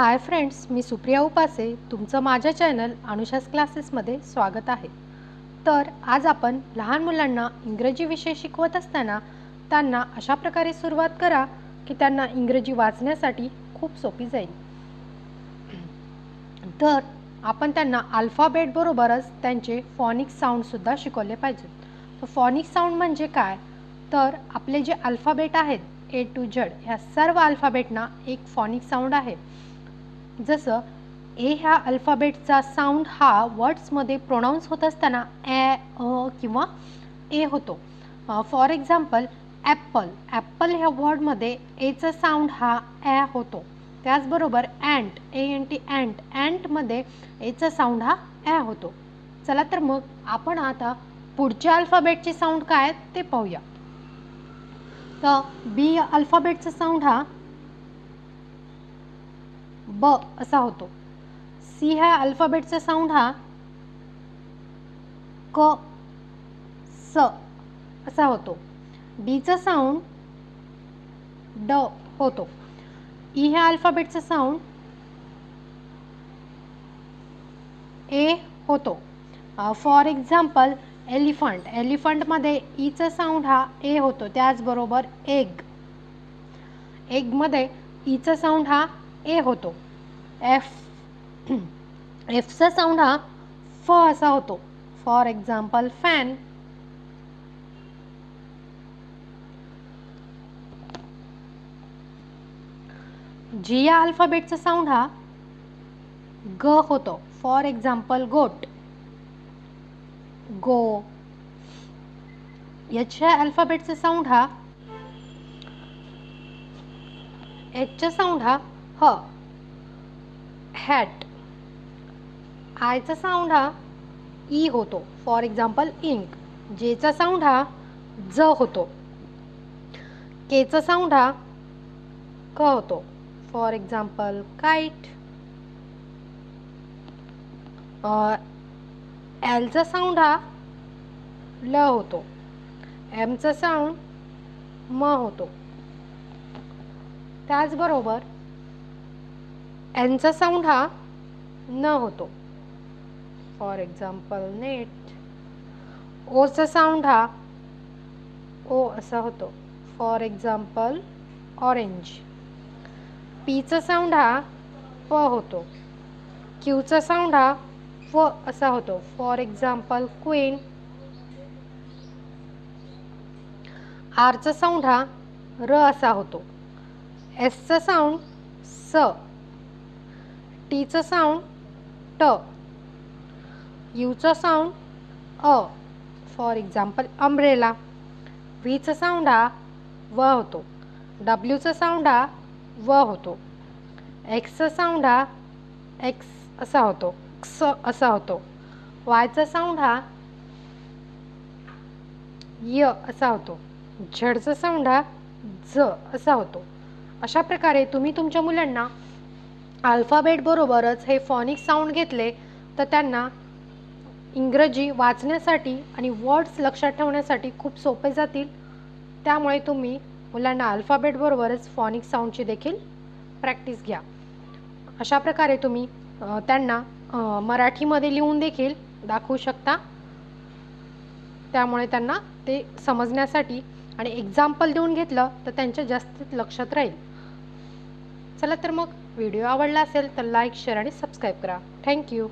Hi friends मी सुप्रिया उपासे तुमचं माझ्या channel अनुशास क्लासेसमध्ये स्वागत आहे. तर आज आपण लहान मुलांना इंग्रजी विषय शिकवत असताना त्यांना अशा प्रकारे सुरुवात करा की त्यांना इंग्रजी वाचण्यासाठी खूप सोपी जाईल. तर आपण त्यांना अल्फाबेटबरोबरच त्यांचे फॉनिक साऊंडसुद्धा शिकवले पाहिजेत तर फॉनिक साऊंड म्हणजे काय? तर आपले जे अल्फाबेट आहेत ए टू जड ह्या सर्व अल्फाबेटना एक फॉनिक साऊंड आहे. जसं ए ह्या अल्फाबेटचा साऊंड हा वर्ड्समध्ये प्रोनाऊन्स होत असताना ॲ अ किंवा ए होतो. फॉर एक्झाम्पल ॲप्पल ॲप्पल ह्या वर्डमध्ये एचा साऊंड हा ॲ होतो. त्याचबरोबर ant A N T ant अँटमध्ये एचा साऊंड हा ॲ होतो. चला तर मग आपण आता पुढच्या अल्फाबेटचे साऊंड काय आहेत ते पाहूया. तर बी अल्फाबेटचा साऊंड हा ब असा होतो. सी ह्या अल्फाबेटचा साऊंड हा क स असा होतो. डीचा साऊंड ड होतो. ई ह्या अल्फाबेटचा साऊंड ए होतो. फॉर एक्झाम्पल एलिफंट एलिफंटमध्ये ईचा साऊंड हा ए होतो. त्याचबरोबर एग एगमध्ये ईचा साऊंड हा ए होतो. एफ एफचा साऊंड हा फ असा होतो. फॉर एक्झाम्पल फॅन जी या अल्फाबेटचा साऊंड हा ग होतो. फॉर एक्झाम्पल गोट गो याच्या अल्फाबेटचा साऊंड हा एचचा साऊंड हा ह. हॅट आयचा साऊंड हा ई होतो. फॉर एक्झाम्पल इंक जेचा साऊंड हा ज होतो. केचा साऊंड हा क होतो. फॉर एक्झाम्पल काईट एलचा साऊंड हा ल होतो. एमचा साऊंड म होतो. त्याचबरोबर एनचा साऊंड हा न होतो. फॉर एक्झाम्पल नेट ओचा साऊंड हा ओ असा होतो. फॉर एक्झाम्पल ऑरेंज पीचा साऊंड हा प होतो. क्यूचा साऊंड हा व असा होतो. फॉर एक्झाम्पल क्वीन आरचा साऊंड हा र असा होतो. एसचा साऊंड स. टीचं साऊंड ट. यूचं साऊंड अ. फॉर एक्झाम्पल अम्ब्रेला व्हीचं साऊंड हा व होतो. डब्ल्यूचं साऊंड हा व होतो. एक्सचा साऊंड हा एक्स असा होतो. क्स असा होतो. वायचा साऊंड हा य असा होतो. झडचा साऊंड हा झ असा होतो. अशा प्रकारे तुम्ही तुमच्या मुलांना अल्फाबेटबरोबरच हे फॉनिक साऊंड घेतले तर त्यांना इंग्रजी वाचण्यासाठी आणि वर्ड्स लक्षात ठेवण्यासाठी खूप सोपे जातील. त्यामुळे तुम्ही मुलांना अल्फाबेटबरोबरच फॉनिक साऊंडची देखील प्रॅक्टिस घ्या. अशा प्रकारे तुम्ही त्यांना मराठीमध्ये लिहून देखील दाखवू शकता. त्यामुळे त्यांना ते समजण्यासाठी आणि एक्झाम्पल देऊन घेतलं तर त्यांच्या जास्तीत लक्षात राहील. चला तर मग व्हिडिओ आवडला असेल तर लाईक शेअर आणि सबस्क्राईब करा. Thank you